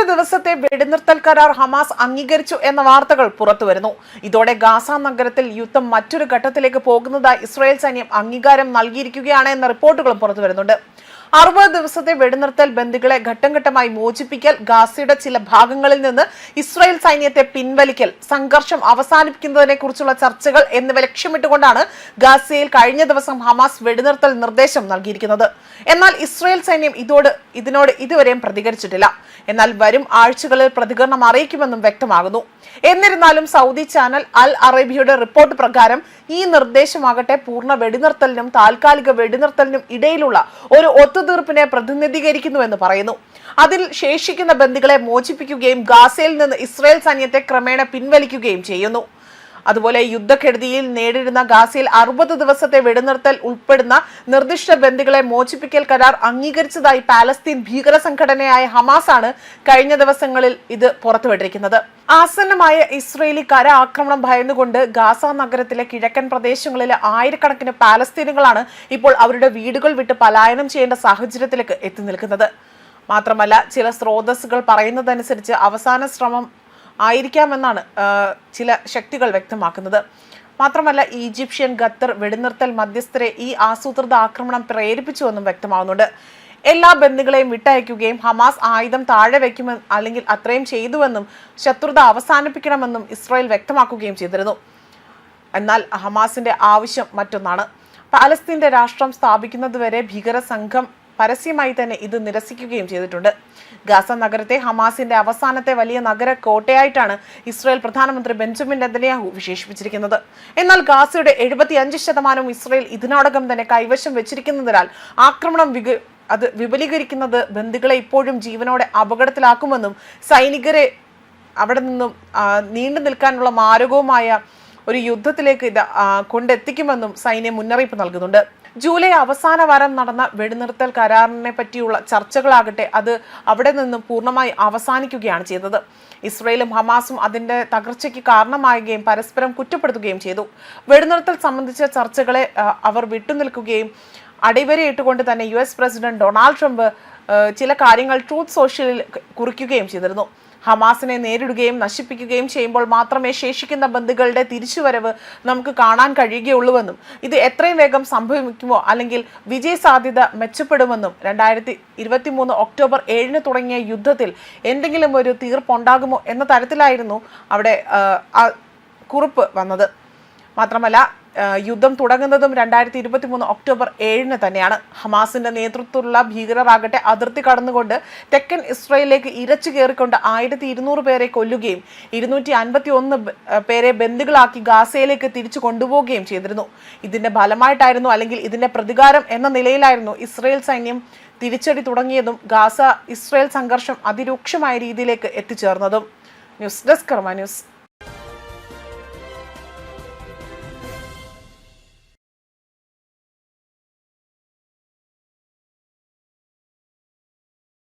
അറുപത് ദിവസത്തെ വെടിനിർത്തൽ കരാർ ഹമാസ് അംഗീകരിച്ചു എന്ന വാർത്തകൾ പുറത്തുവരുന്നു. ഇതോടെ ഗാസ നഗരത്തിൽ യുദ്ധം മറ്റൊരു ഘട്ടത്തിലേക്ക് പോകുന്നതായി ഇസ്രായേൽ സൈന്യം അംഗീകാരം നൽകിയിരിക്കുകയാണ് എന്ന റിപ്പോർട്ടുകളും പുറത്തുവരുന്നുണ്ട്. അറുപത് ദിവസത്തെ വെടിനിർത്തൽ ബന്ദികളെ ഘട്ടം ഘട്ടമായി മോചിപ്പിക്കൽ ഗാസയുടെ ചില ഭാഗങ്ങളിൽ നിന്ന് ഇസ്രായേൽ സൈന്യത്തെ പിൻവലിക്കൽ സംഘർഷം അവസാനിപ്പിക്കുന്നതിനെ കുറിച്ചുള്ള ചർച്ചകൾ എന്നിവ ലക്ഷ്യമിട്ടുകൊണ്ടാണ് ഗാസയിൽ കഴിഞ്ഞ ദിവസം ഹമാസ് വെടിനിർത്തൽ നിർദ്ദേശം നൽകിയിരിക്കുന്നത്. എന്നാൽ ഇസ്രായേൽ സൈന്യം ഇതോട് ഇതിനോട് ഇതുവരെയും പ്രതികരിച്ചിട്ടില്ല. എന്നാൽ വരും ആഴ്ചകളിൽ പ്രതികരണം അറിയിക്കുമെന്നും വ്യക്തമാകുന്നു. എന്നിരുന്നാലും സൗദി ചാനൽ അൽ അറേബ്യയുടെ റിപ്പോർട്ട് പ്രകാരം ഈ നിർദ്ദേശമാകട്ടെ പൂർണ വെടിനിർത്തലിനും താൽക്കാലിക വെടിനിർത്തലിനും ഇടയിലുള്ള ഒരു ഒത്തുതീർപ്പിനെ പ്രതിനിധീകരിക്കുന്നുവെന്ന് പറയുന്നു. അതിൽ ശേഷിക്കുന്ന ബന്ദികളെ മോചിപ്പിക്കുകയും ഗാസയിൽ നിന്ന് ഇസ്രയേൽ സൈന്യത്തെ ക്രമേണ പിൻവലിക്കുകയും ചെയ്യുന്നു. അതുപോലെ യുദ്ധക്കെടുതിയിൽ നേരിടുന്ന ഗാസയിൽ അറുപത് ദിവസത്തെ വെടിനിർത്തൽ ഉൾപ്പെടുന്ന നിർദ്ദിഷ്ട ബന്ദികളെ മോചിപ്പിക്കൽ കരാർ അംഗീകരിച്ചതായി പാലസ്തീൻ ഭീകര സംഘടനയായ ഹമാസ് ആണ് കഴിഞ്ഞ ദിവസങ്ങളിൽ ഇത് പുറത്തുവിട്ടിരിക്കുന്നത്. ആസന്നമായ ഇസ്രയേലി കര ആക്രമണം ഭയന്നുകൊണ്ട് ഗാസ നഗരത്തിലെ കിഴക്കൻ പ്രദേശങ്ങളിലെ ആയിരക്കണക്കിന് പാലസ്തീനുകളാണ് ഇപ്പോൾ അവരുടെ വീടുകൾ വിട്ട് പലായനം ചെയ്യേണ്ട സാഹചര്യത്തിലേക്ക് എത്തി നിൽക്കുന്നത്. മാത്രമല്ല ചില സ്രോതസ്സുകൾ പറയുന്നതനുസരിച്ച് അവസാന ശ്രമം ആയിരിക്കാമെന്നാണ് ചില ശക്തികൾ വ്യക്തമാക്കുന്നത്. മാത്രമല്ല ഈജിപ്ഷ്യൻ ഖത്തർ വെടിനിർത്തൽ മധ്യസ്ഥരെ ഈ ആസൂത്രിത ആക്രമണം പ്രേരിപ്പിച്ചുവെന്നും വ്യക്തമാവുന്നുണ്ട്. എല്ലാ ബന്ധുക്കളെയും വിട്ടയക്കുകയും ഹമാസ് ആയുധം താഴെ വയ്ക്കുമെന്ന് അല്ലെങ്കിൽ അത്രയും ചെയ്തുവെന്നും ശത്രുത അവസാനിപ്പിക്കണമെന്നും ഇസ്രായേൽ വ്യക്തമാക്കുകയും ചെയ്തിരുന്നു. എന്നാൽ ഹമാസിന്റെ ആവശ്യം മറ്റൊന്നാണ്. പാലസ്തീന്റെ രാഷ്ട്രം സ്ഥാപിക്കുന്നതുവരെ ഭീകര സംഘം പരസ്യമായി തന്നെ ഇത് നിരസിക്കുകയും ചെയ്തിട്ടുണ്ട്. ഗാസ നഗരത്തെ ഹമാസിന്റെ അവസാനത്തെ വലിയ നഗര കോട്ടയായിട്ടാണ് ഇസ്രായേൽ പ്രധാനമന്ത്രി ബെഞ്ചമിൻ നെതന്യാഹു വിശേഷിപ്പിച്ചിരിക്കുന്നത്. എന്നാൽ ഗാസയുടെ എഴുപത്തി അഞ്ച് ശതമാനവും ഇസ്രായേൽ ഇതിനോടകം തന്നെ കൈവശം വെച്ചിരിക്കുന്നതിനാൽ ആക്രമണം അത് വിപുലീകരിക്കുന്നത് ബന്ധുക്കളെ ഇപ്പോഴും ജീവനോടെ അപകടത്തിലാക്കുമെന്നും സൈനികരെ അവിടെ നിന്നും നീണ്ടു നിൽക്കാനുള്ള മാരകവുമായ ഒരു യുദ്ധത്തിലേക്ക് ഇത് കൊണ്ടെത്തിക്കുമെന്നും സൈന്യം മുന്നറിയിപ്പ് നൽകുന്നുണ്ട്. ജൂലൈ അവസാന വാരം നടന്ന വെടിനിർത്തൽ കരാറിനെ പറ്റിയുള്ള ചർച്ചകളാകട്ടെ അത് അവിടെ നിന്നും പൂർണമായി അവസാനിക്കുകയാണ് ചെയ്തത്. ഇസ്രയേലും ഹമാസും അതിന്റെ തകർച്ചയ്ക്ക് കാരണമാകുകയും പരസ്പരം കുറ്റപ്പെടുത്തുകയും ചെയ്തു. വെടിനിർത്തൽ സംബന്ധിച്ച ചർച്ചകളെ അവർ വിട്ടുനിൽക്കുകയും അടിവരയിട്ടുകൊണ്ട് തന്നെ U S president Donald Trump ചില കാര്യങ്ങൾ ട്രൂത്ത് സോഷ്യലിൽ കുറിക്കുകയും ചെയ്തിരുന്നു. ഹമാസിനെ നേരിടുകയും നശിപ്പിക്കുകയും ചെയ്യുമ്പോൾ മാത്രമേ ശേഷിക്കുന്ന ബന്ധുക്കളുടെ തിരിച്ചുവരവ് നമുക്ക് കാണാൻ കഴിയുകയുള്ളൂവെന്നും ഇത് എത്രയും വേഗം സംഭവിക്കുമോ അല്ലെങ്കിൽ വിജയ സാധ്യത മെച്ചപ്പെടുമെന്നും രണ്ടായിരത്തി ഇരുപത്തി മൂന്ന് ഒക്ടോബർ ഏഴിന് തുടങ്ങിയ യുദ്ധത്തിൽ എന്തെങ്കിലും ഒരു തീർപ്പുണ്ടാകുമോ എന്ന തരത്തിലായിരുന്നു അവിടെ കുറിപ്പ് വന്നത്. മാത്രമല്ല യുദ്ധം തുടങ്ങുന്നതും രണ്ടായിരത്തി ഇരുപത്തി മൂന്ന് ഒക്ടോബർ ഏഴിന് തന്നെയാണ്. ഹമാസിന്റെ നേതൃത്വത്തിലുള്ള ഭീകരരാകട്ടെ അതിർത്തി കടന്നുകൊണ്ട് തെക്കൻ ഇസ്രയേലിലേക്ക് ഇരച്ചു കയറിക്കൊണ്ട് ആയിരത്തി ഇരുന്നൂറ് പേരെ കൊല്ലുകയും ഇരുന്നൂറ്റി അൻപത്തി ഒന്ന് പേരെ ബന്ധുക്കളാക്കി ഗാസയിലേക്ക് തിരിച്ചു കൊണ്ടുപോവുകയും ചെയ്തിരുന്നു. ഇതിന്റെ ഫലമായിട്ടായിരുന്നു അല്ലെങ്കിൽ ഇതിന്റെ പ്രതികാരം എന്ന നിലയിലായിരുന്നു ഇസ്രയേൽ സൈന്യം തിരിച്ചടി തുടങ്ങിയതും ഗാസ ഇസ്രയേൽ സംഘർഷം അതിരൂക്ഷമായ രീതിയിലേക്ക് എത്തിച്ചേർന്നതും. News desk news.